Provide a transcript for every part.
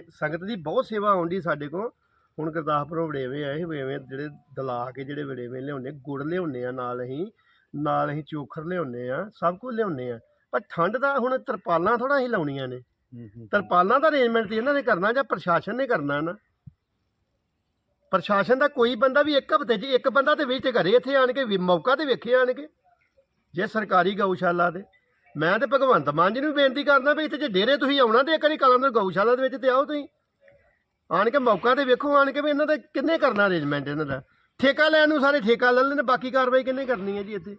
ਸੰਗਤ ਦੀ ਬਹੁਤ ਸੇਵਾ ਆਉਂਦੀ ਸਾਡੇ ਕੋਲ। ਹੁਣ ਗੁਰਦਾਸਪੁਰੋਂ ਵੜੇਵੇਂ ਆਏ ਵੜੇਵੇਂ ਜਿਹੜੇ ਦਲਾ ਕੇ ਜਿਹੜੇ ਵੜੇਵੇਂ ਲਿਆਉਂਦੇ ਗੁੜ ਲਿਆਉਂਦੇ ਆ ਨਾਲ ਅਸੀਂ ਨਾਲ ਅਸੀਂ ਚੋਖਰ ਲਿਆਉਂਦੇ ਆ ਸਭ ਕੁਝ ਲਿਆਉਂਦੇ ਆ। ਪਰ ਠੰਡ ਦਾ ਹੁਣ ਤਰਪਾਲਾਂ ਥੋੜਾ ਅਸੀਂ ਲਾਉਣੀਆਂ ਨੇ। ਤਰਪਾਲਾਂ ਦਾ ਅਰੇਂਜਮੈਂਟ ਤੇ ਇਹਨਾਂ ਨੇ ਕਰਨਾ ਜਾਂ ਪ੍ਰਸ਼ਾਸਨ ਨੇ ਕਰਨਾ ਨਾ? ਪ੍ਰਸ਼ਾਸਨ ਦਾ ਕੋਈ ਬੰਦਾ ਵੀ ਇੱਕ ਹਫ਼ਤੇ 'ਚ ਇੱਕ ਬੰਦਾ ਤੇ ਵਿੱਚ ਘਰੇ ਇੱਥੇ ਆਣ ਕੇ ਮੌਕਾ ਤੇ ਵੇਖੇ ਆਣ ਕੇ ਜੇ ਸਰਕਾਰੀ ਗਊਸ਼ਾਲਾ ਦੇ ਮੈਂ ਤੇ ਭਗਵੰਤ ਮਾਨ ਜੀ ਨੂੰ ਬੇਨਤੀ ਕਰਦਾ ਵੀ ਇੱਥੇ ਜੇ ਡੇਰੇ ਤੁਸੀਂ ਆਉਣਾ ਤੇ ਇੱਕ ਵਾਰੀ ਕਲਮ ਗਊਸ਼ਾਲਾ ਦੇ ਵਿੱਚ ਤੇ ਆਓ ਤੁਸੀਂ। ਆਣ ਕੇ ਮੌਕਾ ਤੇ ਵੇਖੋ, ਆਣ ਕੇ ਵੀ ਇਹਨਾਂ ਦਾ ਕਿੰਨੇ ਕਰਨਾ ਅਰੇਂਜਮੈਂਟ ਇਹਨਾਂ ਦਾ। ਠੇਕਾ ਲੈਣ ਨੂੰ ਸਾਰੇ ਠੇਕਾ ਲੈ ਲੈਣ ਬਾਕੀ ਕਾਰਵਾਈ ਕਿੰਨੇ ਕਰਨੀ ਹੈ ਜੀ ਇੱਥੇ?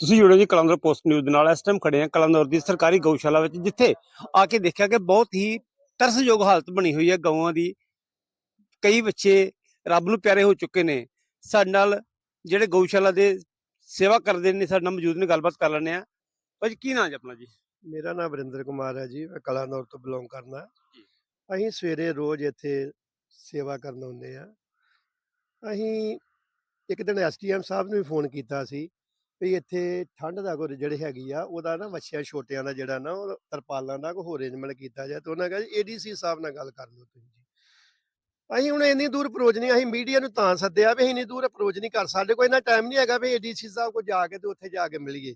ਤੁਸੀਂ ਜੁੜੋ ਜੀ ਕਲੰਦਰ ਪੋਸਟ ਨਿਊਜ਼ ਦੇ ਨਾਲ। ਇਸ ਟਾਈਮ ਖੜੇ ਆ ਕਲੰਦਰ ਦੀ ਸਰਕਾਰੀ ਗਊਸ਼ਾਲਾ ਵਿੱਚ, ਜਿੱਥੇ ਆ ਕੇ ਦੇਖਿਆ ਕਿ ਬਹੁਤ ਹੀ ਤਰਸਯੋਗ ਹਾਲਤ ਬਣੀ ਹੋਈ ਹੈ ਗਊਆਂ ਦੀ। ਕਈ ਬੱਚੇ ਰੱਬ ਨੂੰ ਪਿਆਰੇ ਹੋ ਚੁੱਕੇ ਨੇ। ਸਾਡੇ ਨਾਲ ਜਿਹੜੇ ਗਊਸ਼ਾਲਾ ਦੇ ਸੇਵਾ ਕਰਦੇ ਨੇ ਸਾਡੇ ਨਾਲ ਮੌਜੂਦ ਨੇ ਗੱਲਬਾਤ ਕਰ ਲੈਂਦੇ ਆ ਭਾਜੀ ਕੀ ਨਾਂ ਜੀ ਆਪਣਾ ਜੀ? ਮੇਰਾ ਨਾਮ ਵਰਿੰਦਰ ਕੁਮਾਰ ਹੈ ਜੀ ਮੈਂ ਕਲਾਨੌਰ ਤੋਂ ਬਿਲੋਂਗ ਕਰਦਾ ਜੀ। ਅਸੀਂ ਸਵੇਰੇ ਰੋਜ਼ ਇੱਥੇ ਸੇਵਾ ਕਰਨ ਆਉਂਦੇ ਆ ਅਸੀਂ ਇੱਕ ਦਿਨ ਐਸਟੀਐਮ ਸਾਹਿਬ ਨੂੰ ਵੀ ਫੋਨ ਕੀਤਾ ਸੀ ਵੀ ਇੱਥੇ ਠੰਡ ਦਾ ਕੋਈ ਜਿਹੜੀ ਹੈਗੀ ਆ ਉਹਦਾ ਨਾ ਬੱਚਿਆਂ ਛੋਟਿਆਂ ਦਾ ਜਿਹੜਾ ਨਾ ਉਹ ਤਰਪਾਲਾਂ ਦਾ ਕੋਈ ਹੋਰ ਅਰੇਂਜਮੈਂਟ ਕੀਤਾ ਜਾਏ ਤੇ ਉਹਨਾਂ ਕਹਿੰਦੇ ਏਡੀਸੀ ਸਾਹਿਬ ਨਾਲ ਗੱਲ ਕਰ ਲਓ ਤੁਸੀਂ। ਜੀ ਅਸੀਂ ਹੁਣ ਇੰਨੀ ਦੂਰ ਅਪਰੋਚ ਨਹੀਂ, ਅਸੀਂ ਮੀਡੀਆ ਨੂੰ ਤਾਂ ਸੱਦਿਆ ਵੀ ਇੰਨੀ ਦੂਰ ਅਪਰੋਚ ਨਹੀਂ ਕਰ ਸਾਡੇ ਕੋਲ ਇੰਨਾ ਟਾਈਮ ਨਹੀਂ ਹੈਗਾ ਵੀ ਏਡੀਸੀ ਸਾਹਿਬ ਕੋਲ ਜਾ ਕੇ ਤੇ ਉੱਥੇ ਜਾ ਕੇ ਮਿਲੀਏ।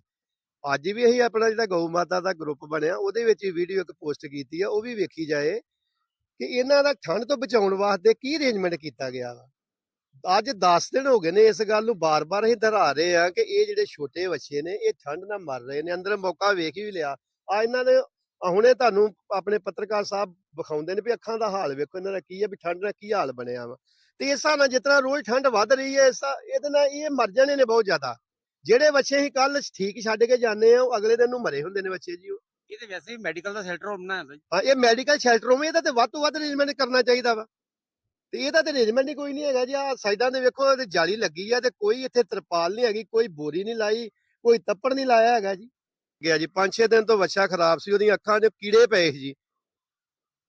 ਅੱਜ ਵੀ ਅਸੀਂ ਆਪਣਾ ਜਿਹੜਾ ਗਊ ਮਾਤਾ ਦਾ ਗਰੁੱਪ ਬਣਿਆ, ਉਹਦੇ ਵਿੱਚ ਵੀ ਵੀਡੀਓ ਇੱਕ ਪੋਸਟ ਕੀਤੀ ਆ, ਉਹ ਵੀ ਵੇਖੀ ਜਾਏ ਕਿ ਇਹਨਾਂ ਦਾ ਠੰਡ ਤੋਂ ਬਚਾਉਣ ਵਾਸਤੇ ਕੀ ਅਰੇਂਜਮੈਂਟ ਕੀਤਾ ਗਿਆ ਵਾ। ਅੱਜ 10 ਦਿਨ ਹੋ ਗਏ ਨੇ ਇਸ ਗੱਲ ਨੂੰ ਬਾਰ-ਬਾਰ ਅਸੀਂ ਦੁਹਰਾ ਰਹੇ ਆ ਕਿ ਇਹ ਜਿਹੜੇ ਛੋਟੇ ਬੱਚੇ ਨੇ, ਇਹ ਠੰਡ ਨਾਲ ਮਰ ਰਹੇ ਨੇ, ਅੰਦਰ ਮੌਕਾ ਵੇਖ ਹੀ ਲਿਆ। ਆ ਇਹਨਾਂ ਨੇ ਹੁਣੇ ਤੁਹਾਨੂੰ ਆਪਣੇ ਪੱਤਰਕਾਰ ਸਾਹਿਬ ਵਿਖਾਉਂਦੇ ਨੇ ਵੀ ਅੱਖਾਂ ਦਾ ਹਾਲ ਵੇਖੋ ਇਹਨਾਂ ਦਾ ਕੀ ਹੈ ਵੀ ਠੰਡ ਨਾਲ ਕੀ ਹਾਲ ਬਣਿਆ ਵਾ। ਤੇ ਇਸ ਨਾਲ ਜਿਤਨਾ ਰੋਜ਼ ਠੰਡ ਵੱਧ ਰਹੀ ਹੈ ਇਸ ਇਹਦੇ ਨਾਲ ਇਹ ਮਰ ਜਾਣੇ ਨੇ ਬਹੁਤ ਜ਼ਿਆਦਾ। ਜਿਹੜੇ ਬੱਚੇ ਅਸੀਂ ਕੱਲ ਠੀਕ ਛੱਡ ਕੇ ਜਾਂਦੇ ਆ ਉਹ ਅਗਲੇ ਦਿਨ ਨੂੰ ਮਰੇ ਹੁੰਦੇ ਨੇ ਬੱਚੇ ਜੀ ਉਹ। ਇਹ ਤੇ ਵੈਸੇ ਵੀ ਮੈਡੀਕਲ ਦਾ ਬਣਾਇਆ ਹੁੰਦਾ ਜੀ। ਹਾਂ ਇਹ ਮੈਡੀਕਲ ਸ਼ੈਲਟਰ ਹੋਵੇ ਇਹਦਾ ਤੇ ਵੱਧ ਤੋਂ ਵੱਧ ਅਰੇਂਜਮੈਂਟ ਕਰਨਾ ਚਾਹੀਦਾ ਵਾ। ਤੇ ਇਹਦਾ ਤੇ ਅਰੇਂਜਮੈਂਟ ਹੀ ਕੋਈ ਨਹੀਂ ਹੈਗਾ ਜੀ ਆ ਸਾਈਡਾਂ ਦੇ ਵੇਖੋ ਇਹਦੇ ਜਾਲੀ ਲੱਗੀ ਆ ਤੇ ਕੋਈ ਇੱਥੇ ਤਰਪਾਲ ਨਹੀਂ ਹੈਗੀ ਕੋਈ ਬੋਰੀ ਨਹੀਂ ਲਾਈ ਕੋਈ ਤੱਪੜ ਨਹੀਂ ਲਾਇਆ ਹੈਗਾ ਜੀ। ਗਿਆ ਜੀ। 5-6 ਦਿਨ ਤੋਂ ਬੱਚਾ ਖਰਾਬ ਸੀ ਉਹਦੀਆਂ ਅੱਖਾਂ 'ਚ ਕੀੜੇ ਪਏ ਸੀ ਜੀ।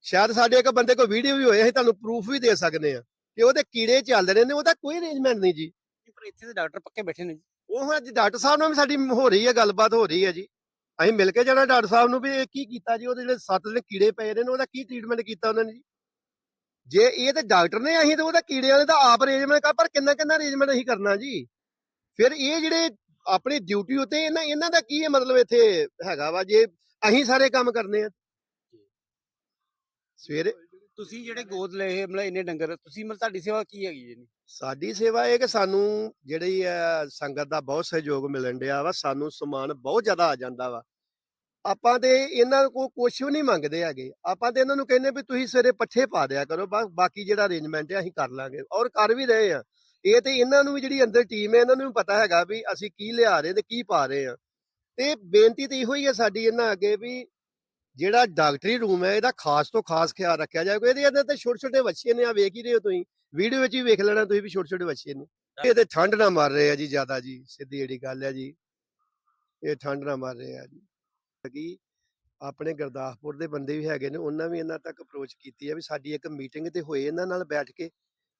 ਸ਼ਾਇਦ ਸਾਡੇ ਇੱਕ ਬੰਦੇ ਕੋਲ ਵੀਡੀਓ ਵੀ ਹੋਏ ਅਸੀਂ ਤੁਹਾਨੂੰ ਪ੍ਰੂਫ ਵੀ ਦੇ ਸਕਦੇ ਆ ਕਿ ਉਹਦੇ ਕੀੜੇ ਚੱਲ ਰਹੇ ਨੇ ਉਹਦਾ ਕੋਈ ਅਰੇਂਜਮੈਂਟ ਨਹੀਂ ਜੀ। ਪਰ ਇੱਥੇ ਤੇ ਡਾਕਟਰ ਪੱਕੇ ਬੈਠੇ ਨੇ ਜੀ। ਉਹ ਹੁਣ ਅੱਜ ਡਾਕਟਰ ਸਾਹਿਬ ਨਾਲ ਵੀ ਸਾਡੀ ਹੋ ਰਹੀ ਹੈ ਗੱਲਬਾਤ ਹੋ ਰਹੀ ਹੈ ਜੀ। ਅਸੀਂ ਮਿਲ ਕੇ ਜਾਣਾ ਡਾਕਟਰ ਸਾਹਿਬ ਨੂੰ ਵੀ ਇਹ ਕੀ ਕੀਤਾ ਜੀ ਉਹਦੇ ਜਿਹੜੇ ਸੱਤ ਜਿਹੜੇ ਕੀੜੇ ਪਏ ਨੇ ਉਹਦਾ ਕੀ ਟ੍ਰੀਟਮੈਂਟ ਕੀਤਾ ਉਹਨਾਂ ਨੇ ਜੀ? ਜੇ ਇਹ ਤੇ ਡਾਕਟਰ ਨੇ ਅਸੀਂ ਤਾਂ ਉਹਦਾ ਕੀੜੇ ਵਾਲੇ ਦਾ ਆਪ ਅਰੇਂਜਮੈਂਟ ਕਰ ਪਰ ਕਿੰਨਾ ਕਿੰਨਾ ਅਰੇਂਜਮੈਂਟ ਅਸੀਂ ਕਰਨਾ ਜੀ? ਫਿਰ ਇਹ ਜਿਹੜੇ ਆਪਣੀ ਡਿਊਟੀ ਉਤੇ ਇਹਨਾਂ ਇਹਨਾਂ ਦਾ ਕੀ ਹੈ ਮਤਲਬ ਇੱਥੇ ਹੈਗਾ ਵਾ ਜੇ ਅਸੀਂ ਸਾਰੇ ਕੰਮ ਕਰਨੇ ਆ? ਸਵੇਰੇ ਤੁਸੀਂ ਜਿਹੜੇ ਗੋਦ ਲਏ ਮਤਲਬ ਇੰਨੇ ਡੰਗਰ ਤੁਸੀਂ ਮਤਲਬ ਤੁਹਾਡੀ ਸੇਵਾ ਕੀ ਹੈਗੀ ਜੀ? ਸਾਡੀ ਸੇਵਾ ਇਹ ਕਿ ਸਾਨੂੰ ਜਿਹੜੀ ਸੰਗਤ ਦਾ ਬਹੁਤ ਸਹਿਯੋਗ ਮਿਲਣ ਡਿਆ ਵਾ ਸਾਨੂੰ ਸਮਾਨ ਬਹੁਤ ਜ਼ਿਆਦਾ ਆ ਜਾਂਦਾ ਵਾ। ਆਪਾਂ ਤੇ ਇਹਨਾਂ ਕੋਲ ਕੁਛ ਵੀ ਨਹੀਂ ਮੰਗਦੇ ਹੈਗੇ। ਆਪਾਂ ਤੇ ਇਹਨਾਂ ਨੂੰ ਕਹਿੰਦੇ ਵੀ ਤੁਸੀਂ ਸਵੇਰੇ ਪੱਠੇ ਪਾ ਦਿਆ ਕਰੋ ਬਾਕੀ ਜਿਹੜਾ ਅਰੇਂਜਮੈਂਟ ਹੈ ਅਸੀਂ ਕਰ ਲਾਂਗੇ। ਔਰ ਕਰ ਵੀ ਰਹੇ ਆ। ਇਹ ਤੇ ਇਹਨਾਂ ਨੂੰ ਵੀ ਜਿਹੜੀ ਅੰਦਰ ਟੀਮ ਹੈ, ਇਹਨਾਂ ਨੂੰ ਵੀ ਪਤਾ ਹੈਗਾ ਵੀ ਅਸੀਂ ਕੀ ਲਿਆ ਰਹੇ ਤੇ ਕੀ ਪਾ ਰਹੇ ਆ ਤੇ ਬੇਨਤੀ ਤੇ ਇਹੋ ਹੀ ਹੈ ਸਾਡੀ ਇਹਨਾਂ ਅੱਗੇ ਵੀ ਜਿਹੜਾ ਡਾਕਟਰੀ ਰੂਮ ਹੈ, ਇਹਦਾ ਖਾਸ ਤੋਂ ਖਾਸ ਖਿਆਲ ਰੱਖਿਆ ਜਾਏ ਇਹਦੇ ਅੰਦਰ ਤੇ ਛੋਟੇ ਛੋਟੇ ਬੱਚੇ ਨੇ ਆ ਵੇਖ ਹੀ ਰਹੇ ਹੋ ਤੁਸੀਂ। ਵੀਡੀਓ ਵਿੱਚ ਵੀ ਵੇਖ ਲੈਣਾ ਤੁਸੀਂ ਵੀ ਛੋਟੇ ਛੋਟੇ ਬੱਚੇ ਨੇ। ਇਹ ਤੇ ਠੰਡ ਨਾ ਮਰ ਰਹੇ ਆ ਜੀ ਜ਼ਿਆਦਾ ਜੀ, ਸਿੱਧੀ ਜਿਹੜੀ ਗੱਲ ਹੈ ਜੀ। ਇਹ ਠੰਡ ਨਾ ਮਰ ਰਹੇ ਆ ਜੀ। ਕਿ ਆਪਣੇ ਗੁਰਦਾਸਪੁਰ ਦੇ ਬੰਦੇ ਵੀ ਹੈਗੇ ਨੇ, ਉਹਨਾਂ ਵੀ ਇਹਨਾਂ ਤੱਕ ਅਪਰੋਚ ਕੀਤੀ ਹੈ ਵੀ ਸਾਡੀ ਇੱਕ ਮੀਟਿੰਗ ਤੇ ਹੋਏ ਇਹਨਾਂ ਨਾਲ ਬੈਠ ਕੇ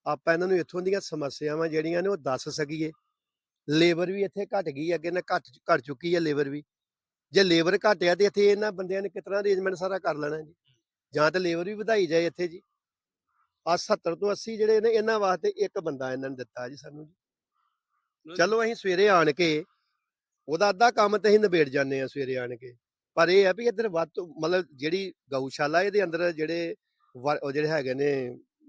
ਆਪਾਂ ਇਹਨਾਂ ਨੂੰ ਇੱਥੋਂ ਦੀਆਂ ਸਮੱਸਿਆਵਾਂ ਜਿਹੜੀਆਂ ਨੇ ਉਹ ਦੱਸ ਸਕੀਏ। ਲੇਬਰ ਵੀ ਇੱਥੇ ਘਟ ਗਈ ਅੱਗੇ ਨਾ ਘਟ ਘਟ ਚੁੱਕੀ ਹੈ ਲੇਬਰ ਵੀ। ਜੇ ਲੇਬਰ ਘਟਿਆ ਤੇ ਇੱਥੇ ਇਹਨਾਂ ਬੰਦਿਆਂ ਨੇ ਕਿਤਨਾ ਅਰੇਂਜਮੈਂਟ ਸਾਰਾ ਕਰ ਲੈਣਾ ਜੀ। ਜਾਂ ਤਾਂ ਲੇਬਰ ਵੀ ਵਧਾਈ ਜਾਏ ਇੱਥੇ ਜੀ। ਆ 70 ਤੋਂ 80 ਜਿਹੜੇ ਨੇ ਇਹਨਾਂ ਵਾਸਤੇ ਇੱਕ ਬੰਦਾ ਇਹਨਾਂ ਨੇ ਦਿੱਤਾ ਜੀ ਸਾਨੂੰ ਜੀ। ਚਲੋ ਅਸੀਂ ਸਵੇਰੇ ਆਣ ਕੇ ਉਹਦਾ ਅੱਧਾ ਕੰਮ ਤੇ ਅਸੀਂ ਨਿਬੇੜ ਜਾਂਦੇ ਆ ਸਵੇਰੇ ਆਣ ਕੇ। ਪਰ ਇਹ ਹੈ ਵੀ ਇੱਧਰ ਵੱਧ ਮਤਲਬ ਜਿਹੜੀ ਗਊਸ਼ਾਲਾ ਇਹਦੇ ਅੰਦਰ ਜਿਹੜੇ ਜਿਹੜੇ ਹੈਗੇ ਨੇ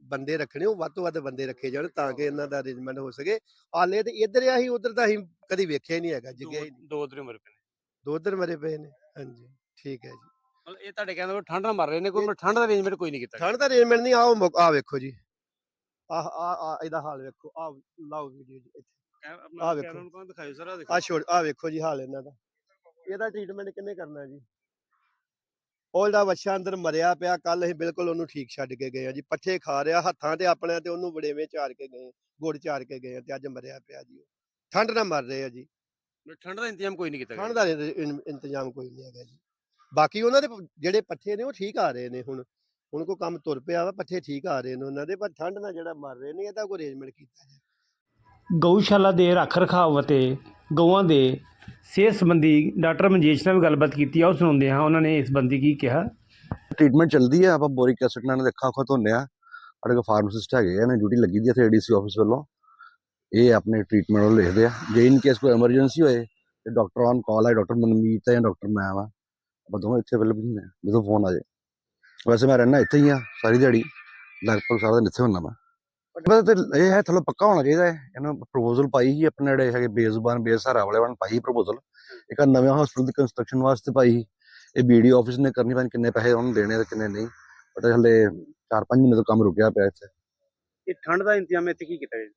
ਬੰਦੇ ਰੱਖਣੇ ਉਹ ਵੱਧ ਤੋਂ ਵੱਧ ਬੰਦੇ ਰੱਖੇ ਜਾਣ ਤਾਂ ਕਿ ਇਹਨਾਂ ਦਾ ਅਰੇਂਜਮੈਂਟ ਹੋ ਸਕੇ। ਹਾਲੇ ਤੇ ਇੱਧਰ ਆ ਉਧਰ ਤਾਂ ਅਸੀਂ ਕਦੀ ਵੇਖਿਆ ਹੀ ਨਹੀਂ ਹੈਗਾ ਜਿੱਗੇ ਦੋ- ਦੋ ਦਿਨ ਉਮਰ ਪਏ ਨੇ। ਦੋ ਉਧਰ ਮਰੇ ਪਏ ਨੇ ਹਾਂਜੀ ਠੀਕ ਹੈ ਜੀ। ਮਤਲਬ ਇਹ ਤੁਹਾਡੇ ਕਹਿੰਦੇ ਠੰਡ ਨਾਲ ਮਰ ਰਹੇ ਨੇ ਕੋਈ ਮਤਲਬ ਠੰਡ ਦਾ ਅਰੇਂਜਮੈਂਟ ਕੋਈ ਨਹੀਂ ਕੀਤਾ ਠੰਡ ਦਾ ਅਰੇਂਜਮੈਂਟ ਨਹੀਂ ਆਓ ਆ ਵੇਖੋ ਜੀ। ਆ ਆ ਇਹਦਾ ਹਾਲ ਵੇਖੋ ਆ ਲਾਓ ਵੀਡੀਓ ਜੀ ਇੱਥੇ। ਆਹ ਵੇਖੋ। ਨੂੰ ਕੌਣ ਦਿਖਾਇਓ ਸਰ ਆ ਆ ਛੋੜ ਆ ਵੇਖੋ ਜੀ ਹਾਲ ਇਹਨਾਂ ਦਾ। ਇਹਦਾ ਟ੍ਰੀਟਮੈਂਟ ਕਿੰਨੇ ਕਰਨਾ ਜੀ? ਉਹ ਜਿਹੜਾ ਬੱਚਾ ਅੰਦਰ ਮਰਿਆ ਪਿਆ ਕੱਲ ਅਸੀਂ ਬਿਲਕੁਲ ਉਹਨੂੰ ਠੀਕ ਛੱਡ ਕੇ ਗਏ ਆ ਜੀ। ਪੱਠੇ ਖਾ ਰਿਹਾ ਹੱਥਾਂ ਤੇ ਆਪਣੇ ਤੇ ਉਹਨੂੰ ਵੜੇਵੇਂ ਚਾਰ ਕੇ ਗਏ ਗੁੜ ਚਾਰ ਕੇ ਗਏ ਤੇ ਅੱਜ ਮਰਿਆ ਪਿਆ ਜੀ। ਠੰਡ ਨਾਲ ਮਰ ਰਹੇ ਆ ਜੀ। ਠੰਡ ਦਾ ਇੰਤਜ਼ਾਮ ਕੋਈ ਨਹੀਂ ਕੀਤਾ ਠੰਡ ਦਾ ਇੰਤਜ਼ਾਮ ਕੋਈ ਨਹੀਂ ਹੈਗਾ ਜੀ। ਬਾਕੀ ਉਹਨਾਂ ਦੇ ਜਿਹੜੇ ਪੱਠੇ ਨੇ ਉਹ ਠੀਕ ਆ ਰਹੇ ਨੇ ਹੁਣ। ਹੁਣ ਕੋ ਕੰਮ ਤੁਰ ਪਿਆ ਵਾ ਪੱਠੇ ਠੀਕ ਆ ਰਹੇ ਨੇ ਉਹਨਾਂ ਦੇ ਪਰ ਠੰਡ ਨਾਲ ਜਿਹੜਾ ਮਰ ਰਹੇ ਨੇ ਇਹਦਾ ਕੋਈ ਅਰੇਂਜਮੈਂਟ ਕੀਤਾ ਜਾਏ ਗਊਸ਼ਾਲਾ ਦੇ ਰੱਖ ਰਖਾਵ ਅਤੇ ਗਊਆਂ ਦੇ ਸਿਹਤ ਸੰਬੰਧੀ ਡਾਕਟਰ ਮਨਜੀਤ ਨਾਲ ਵੀ ਗੱਲਬਾਤ ਕੀਤੀ ਆ, ਉਹ ਸੁਣਾਉਂਦੇ ਹਾਂ, ਉਹਨਾਂ ਨੇ ਇਸ ਸੰਬੰਧੀ ਕੀ ਕਿਹਾ। ਟ੍ਰੀਟਮੈਂਟ ਚੱਲਦੀ ਹੈ ਆਪਾਂ ਬੋਰਿਕ ਐਸਿਡ ਨਾਲ ਅੱਖਾਂ ਅੱਖਾਂ ਧੋਨੇ ਆ। ਸਾਡੇ ਕੋਲ ਫਾਰਮਾਸਿਸਟ ਹੈਗੇ ਆ, ਇਹਨਾਂ ਡਿਊਟੀ ਲੱਗੀ ਦੀ ਹੈ ਇੱਥੇ ਏਡੀਸੀ ਆਫਿਸ ਵੱਲੋਂ। ਇਹ ਆਪਣੇ ਟ੍ਰੀਟਮੈਂਟ ਉਹ ਲਿਖਦੇ ਆ। ਜੇ ਇਨ ਕੇਸ ਕੋਈ ਐਮਰਜੈਂਸੀ ਹੋਏ, ਤੇ ਡਾਕਟਰ ਆਨ ਕਾਲ ਹੈ ਡਾਕਟਰ ਮਨਮੀਤ ਹੈ ਜਾਂ ਡਾਕਟਰ ਮੈਂ ਵਾ ਆਪਾਂ ਦੋਵੇਂ ਇੱਥੇ ਅਵੇਲੇਬਲ ਹੁੰਦੇ ਆ ਜਦੋਂ ਫੋਨ ਆ ਜਾਏ। ਵੈਸੇ ਮੈਂ ਰਹਿਣਾ ਇੱਥੇ ਹੀ ਆ, ਸਾਰੀ ਦਿਹਾੜੀ। ਲਗਭਗ ਸਾਰਾ ਦਿਨ ਇੱਥੇ ਹੁੰਦਾ ਮੈਂ। ਬਸ ਤੇ ਇਹ ਹੈ ਥੋੜਾ ਪੱਕਾ ਹੋਣਾ ਚਾਹੀਦਾ ਹੈ। ਇਹਨੂੰ ਪ੍ਰਪੋਜ਼ਲ ਪਾਈ ਸੀ ਆਪਣੇ ਜਿਹੜੇ ਹੈਗੇ ਬੇਜ਼ਬਾਨ ਬੇਸਹਾਰਾ ਵਾਲੇ ਵਾਂ ਪਾਈ ਪ੍ਰਪੋਜ਼ਲ ਇੱਕ ਨਵੇਂ ਹਸਪੀਟਲ ਦੀ ਕੰਸਟਰਕਸ਼ਨ ਵਾਸਤੇ ਪਾਈ। ਇਹ ਬੀਡੀਓ ਆਫਿਸ ਨੇ ਕਰਨੀ ਪੈਣ ਕਿੰਨੇ ਪੈਸੇ ਉਹਨੂੰ ਦੇਣੇ ਤੇ ਕਿੰਨੇ ਨਹੀਂ। ਬਟ ਹਲੇ 4-5 ਮਹੀਨੇ ਤੋਂ ਕੰਮ ਰੁਕਿਆ ਪਿਆ ਇੱਥੇ। ਇਹ ਠੰਡ ਦਾ ਇੰਤਜ਼ਾਮ ਇੱਥੇ ਕੀ ਕੀਤਾ ਜੀ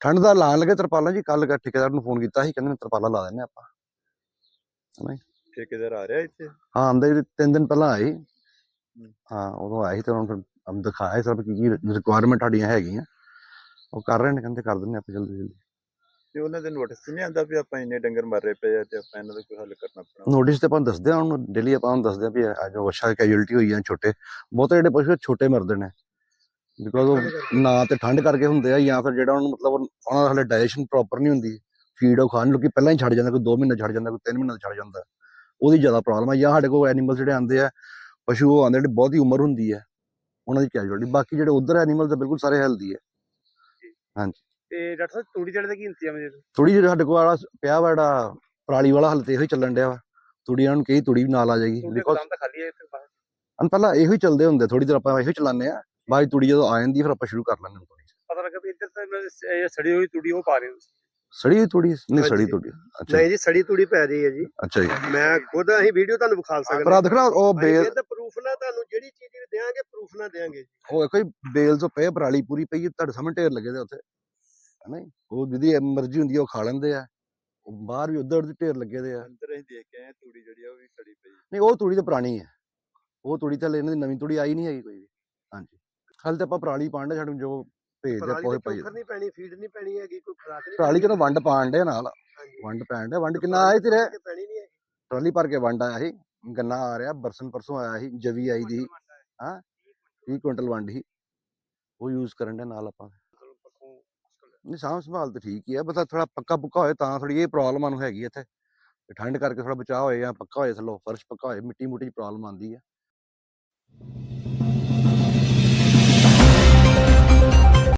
ਠੰਡ ਦਾ ਲਾਣ ਲੱਗੇ ਤਰਪਾਲਾਂ ਜੀ। ਕੱਲ ਠੇਕੇਦਾਰ ਨੂੰ ਫੋਨ ਕੀਤਾ ਸੀ ਕਹਿੰਦੇ ਤਰਪਾਲਾਂ ਲਾ ਦਿੰਦੇ ਆਪਾਂ। ਠੇਕੇਦਾਰ ਆ ਰਿਹਾ ਇੱਥੇ? ਹਾਂ ਆਂਦੇ ਜੀ ਤਿੰਨ ਦਿਨ ਪਹਿਲਾਂ ਆਏ ਹਾਂ। ਉਦੋਂ ਆਏ ਸੀ ਤੇ ਉਹਨਾਂ ਨੂੰ ਫਿਰ ਹਮ ਦਿਖਾਇਆ ਸਭ ਕੀ ਕੀ ਰਿਕੁਆਇਰਮੈਂਟ ਸਾਡੀਆਂ ਹੈਗੀਆਂ। ਉਹ ਕਰ ਰਹੇ ਨੇ ਕਹਿੰਦੇ ਕਰ ਦਿੰਦੇ ਆਪਾਂ ਜਲਦੀ ਜਲਦੀ। ਤੇ ਉਹਨਾਂ ਦੇ ਨੋਟਿਸ ਨਹੀਂ ਆਉਂਦਾ ਵੀ ਆਪਾਂ ਇੰਨੇ ਡੰਗਰ ਮਰ ਰਹੇ ਪਏ ਆ ਤੇ ਆਪਾਂ ਇਹਨਾਂ ਦਾ ਕੋਈ ਹੱਲ ਕਰਨਾ ਪੈਣਾ? ਨੋਟਿਸ ਤੇ ਆਪਾਂ ਨੂੰ ਦੱਸਦੇ ਆ ਉਹਨੂੰ ਡੇਲੀ ਆਪਾਂ ਨੂੰ ਦੱਸਦੇ ਆ ਵੀ ਅੱਜ ਵਸ਼ਾ ਕੈਜੂਅਲਟੀ ਹੋਈ ਆ ਛੋਟੇ। ਬਹੁਤੇ ਜਿਹੜੇ ਪਸ਼ੂ ਛੋਟੇ ਮਰਦੇ ਨੇ। ਬਿਕੋਜ਼ ਉਹ ਨਾ ਤੇ ਠੰਡ ਕਰਕੇ ਹੁੰਦੇ ਆ ਜਾਂ ਫਿਰ ਜਿਹੜਾ ਉਹਨੂੰ ਮਤਲਬ ਉਹਨਾਂ ਦਾ ਹਲੇ ਡਾਈਜੈਸ਼ਨ ਪ੍ਰੋਪਰ ਨਹੀਂ ਹੁੰਦੀ। ਫੀਡ ਉਹ ਖਾਣ ਲੋਕੀ ਪਹਿਲਾਂ ਹੀ ਛੱਡ ਜਾਂਦਾ ਕੋਈ 2 ਮਹੀਨੇ ਛੱਡ ਜਾਂਦਾ ਕੋਈ 3 ਮਹੀਨੇ ਛੱਡ ਜਾਂਦਾ। ਉਹਦੀ ਜ਼ਿਆਦਾ ਪ੍ਰੋਬਲਮ ਆ ਜਾਂ ਸਾਡੇ ਕੋਲ ਐਨੀਮਲ ਜਿਹੜੇ ਆਉਂਦੇ ਆ ਪਸ਼ੂ ਉਹ ਆਉਂਦੇ ਜਿਹੜੇ ਬਹੁਤੀ ਉਮਰ ਹੁੰਦੀ ਹੈ ਉਹਨਾਂ ਦੀ ਕੈਜੂਅਲਟੀ ਬਾਕੀ ਜਿਹੜੇ ਉਧਰ ਐਨੀਮਲ ਤਾਂ ਬਿਲਕੁਲ ਸਾਰੇ ਹੈਲਦੀ ਹੈ ਤੇ ਡਾਕਟਰ ਸਾਹਿਬ ਤੂੜੀ ਜੜੇ ਦਾ ਕੀ ਇੰਤਜ਼ਾਮ ਜੀ? ਥੋੜੀ ਜਿਹੀ ਸਾਡੇ ਕੋਲ ਆਲਾ ਪਿਆ ਵਾ ਜਿਹੜਾ ਪਰਾਲੀ ਵਾਲਾ ਹਲ ਤੇ ਇਹੋ ਹੀ ਚੱਲਣ ਡਿਆ ਵਾ। ਤੁੜੀਆਂ ਨੂੰ ਕਹੀ ਤੁੜੀ ਵੀ ਨਾਲ ਆ ਜਾਏਗੀ। ਤੂੜੀ ਬਿਕੋਜ਼ ਤਾਂ ਖਾਲੀ ਹੈ ਇੱਥੇ ਬਾਹਰ। ਅਨ ਪਹਿਲਾਂ ਇਹੋ ਹੀ ਚੱਲਦੇ ਹੁੰਦੇ ਥੋੜੀ ਦੇਰ ਆਪਾਂ ਇਹੋ ਹੀ ਚਲਾਉਂਦੇ ਆ ਬਾਅਦ ਤੁੜੀ ਜਦੋਂ ਆ ਜਾਂਦੀ ਫਿਰ ਆਪਾਂ ਸ਼ੁਰੂ ਕਰ ਲੈਂਦੇ ਹਾਂ ਤੁੜੀ। ਪਤਾ ਲੱਗਾ ਵੀ ਇੱਧਰ ਤਾਂ ਸੜੀ ਹੋਈ ਤੂੜੀ ਉਹ ਪਾ ਰਹੇ ਹੋ। ਸੜੀ ਹੋਈ ਤੁੜੀ? ਨਹੀਂ ਸੜੀ। ਤੁੜੀ। ਅੱਛਾ ਨਹੀਂ ਜੀ। ਸੜੀ ਤੂੜੀ ਪੈ ਰਹੀ ਹੈ ਜੀ। ਅੱਛਾ ਜੀ। ਮੈਂ ਖੁਦ ਅਸੀਂ ਵੀਡੀਓ ਤੁਹਾਨੂੰ ਵਿਖਾ ਸਕਦੇ ਪਰ ਦੇਖਣਾ ਉਹ ਬੇਲ ਤੇ ਪ੍ਰੂਫ ਨਾਲ ਤੁਹਾਨੂੰ ਜਿਹੜੀ ਚੀਜ਼ ਵੀ ਦੇਾਂਗੇ ਪ੍ਰੂਫ ਨਾਲ ਦੇਾਂਗੇ ਉਹ ਜੀ ਬੇਲ ਤੋਂ ਪਏ ਪਰਾਲੀ ਪੂਰੀ ਪਈ ਹੈ, ਤੁਹਾਡੇ ਸਾਹਮਣੇ ਢੇਰ ਲੱਗੇ ਦੇ ਉੱਥੇ। ਹਨਾ? ਉਹ ਜਿਹਦੀ ਮਰਜ਼ੀ ਹੁੰਦੀ ਹੈ ਉਹ ਖਾ ਲੈਂਦੇ ਆ। ਉਹ ਬਾਹਰ ਵੀ ਉਧਰ ਦੇ ਢੇਰ ਲੱਗੇ ਦੇ ਆ। ਅੰਦਰ ਅਸੀਂ ਦੇਖ ਕੇ ਆਏ ਤੂੜੀ ਜਿਹੜੀ ਆ ਉਹ ਵੀ ਸੜੀ ਪਈ। ਨਹੀਂ ਉਹ ਤੂੜੀ ਤਾਂ ਪੁਰਾਣੀ ਹੈ। ਉਹ ਤੂੜੀ ਤਾਂ ਇਹਨਾਂ ਦੀ ਨਵੀਂ ਤੂੜੀ ਆਈ ਨਹੀਂ ਹੈਗੀ ਕੋਈ ਵੀ। ਹਾਂਜੀ। ਹਾਲੇ ਤਾਂ ਆਪਾਂ ਪਰਾਲੀ ਪਾਣ ਸਾਡੇ ਜੋ ਭੇਜਦੇ ਪੋਹੇ ਪਾਈ ਨਹੀਂ ਪੈਣੀ ਫੀਡ ਨਹੀਂ ਪੈਣੀ ਹੈਗੀ ਕੋਈ ਖਰਾਕ ਨਹੀਂ ਪਰਾਲੀ ਕਿਨੂੰ ਵੰਡ ਪਾਣ ਡੇ ਨਾਲ। ਵੰਡ ਪੈਣ ਡੇ ਵੰਡ ਕਿੰਨਾ ਆਇਆ ਤੇਰੇ ਪੈਣੀ ਨਹੀਂ ਹੈਗੀ। ਟਰਾਲੀ ਭਰ ਕੇ ਵੰਡ ਆਇਆ ਸੀ? ਗੰਨਾ ਆ ਰਿਹਾ ਬਰਸਨ ਪਰਸੋਂ ਆਇਆ ਸੀ ਜਵੀ ਆਈ ਦੀ। ਹਾਂ? 30 ਕੁਇੰਟਲ ਵੰਡ ਸੀ। ਉਹ ਯੂਜ਼ ਕਰਨ ਦੇ ਨਾਲ ਆਪਾਂ। ਨਹੀਂ ਸਾਂਭ ਸੰਭਾਲ ਤਾਂ ਠੀਕ ਹੀ ਆ ਬਸ ਥੋੜਾ ਪੱਕਾ ਪੁੱਕਾ ਹੋਏ ਤਾਂ ਥੋੜੀ ਇਹ ਪ੍ਰੋਬਲਮ ਆਨੂੰ ਹੈਗੀ ਇੱਥੇ। ਠੰਡ ਕਰਕੇ ਥੋੜਾ ਬਚਾਅ ਹੋਏ ਜਾਂ ਪੱਕਾ ਹੋਏ ਥੱਲੋਂ ਫਰਸ਼ ਪੱਕਾ ਹੋਏ ਮਿੱਟੀ ਮੁੱਟੀ ਦੀ ਪ੍ਰੋਬਲਮ ਆਉਂਦੀ ਆ।